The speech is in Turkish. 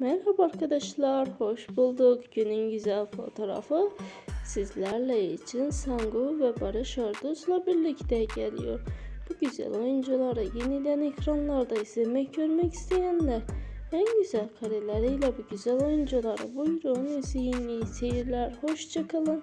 Merhaba arkadaşlar, hoş bulduk. Günün güzel fotoğrafı sizlerle için Sangu ve Barış Orduz'la birlikte geliyor. Bu güzel oyuncuları yeniden ekranlarda izlemek, görmek isteyenler en güzel kareleriyle bu güzel oyuncuları buyurun izleyin. İyi seyirler, hoşçakalın.